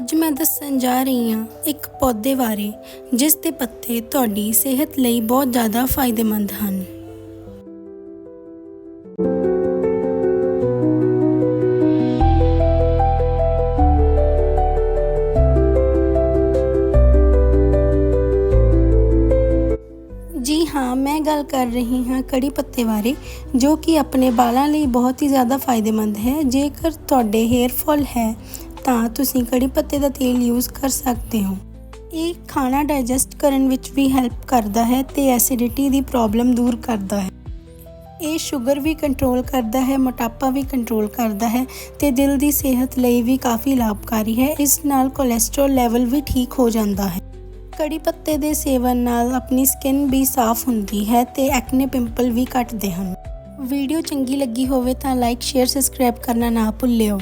ਅੱਜ ਮੈਂ ਦੱਸਣ ਜਾ ਰਹੀ ਹਾਂ ਇੱਕ ਪੌਦੇ ਬਾਰੇ, ਜਿਸ ਦੇ ਪੱਤੇ ਤੁਹਾਡੀ ਸਿਹਤ ਲਈ ਬਹੁਤ ਜ਼ਿਆਦਾ ਫਾਇਦੇਮੰਦ ਹਨ। ਜੀ ਹਾਂ, ਮੈਂ ਗੱਲ ਕਰ ਰਹੀ ਹਾਂ ਕੜੀ ਪੱਤੇ ਬਾਰੇ, ਜੋ ਕਿ ਆਪਣੇ ਵਾਲਾਂ ਲਈ ਬਹੁਤ ਹੀ ਜ਼ਿਆਦਾ ਫਾਇਦੇਮੰਦ ਹੈ। ਜੇਕਰ ਤੁਹਾਡੇ ਹੇਅਰ ਫਾਲ ਹੈ ਤਾਂ ਤੁਸੀਂ ਕੜੀ ਪੱਤੇ ਦਾ ਤੇਲ ਯੂਜ਼ ਕਰ ਸਕਦੇ ਹੋ। ਇਹ ਖਾਣਾ ਡਾਈਜੈਸਟ ਕਰਨ ਵਿੱਚ ਵੀ ਹੈਲਪ ਕਰਦਾ ਹੈ ਤੇ ਐਸਿਡਿਟੀ ਦੀ ਪ੍ਰੋਬਲਮ ਦੂਰ ਕਰਦਾ ਹੈ। ਇਹ ਸ਼ੂਗਰ ਵੀ ਕੰਟਰੋਲ ਕਰਦਾ ਹੈ, ਮੋਟਾਪਾ ਵੀ ਕੰਟਰੋਲ ਕਰਦਾ ਹੈ ਤੇ ਦਿਲ ਦੀ ਸਿਹਤ ਲਈ ਵੀ ਕਾਫੀ ਲਾਭਕਾਰੀ ਹੈ। ਇਸ ਨਾਲ ਕੋਲੇਸਟ੍ਰੋਲ ਲੈਵਲ ਵੀ ਠੀਕ ਹੋ ਜਾਂਦਾ ਹੈ। ਕੜੀ ਪੱਤੇ ਦੇ ਸੇਵਨ ਨਾਲ ਆਪਣੀ ਸਕਿਨ ਵੀ ਸਾਫ਼ ਹੁੰਦੀ ਹੈ ਤੇ ਐਕਨੇ ਪਿੰਪਲ ਵੀ ਘਟਦੇ ਹਨ। ਵੀਡੀਓ ਚੰਗੀ ਲੱਗੀ ਹੋਵੇ ਤਾਂ ਲਾਈਕ ਸ਼ੇਅਰ ਸਬਸਕ੍ਰਾਈਬ ਕਰਨਾ ਨਾ ਭੁੱਲਿਓ।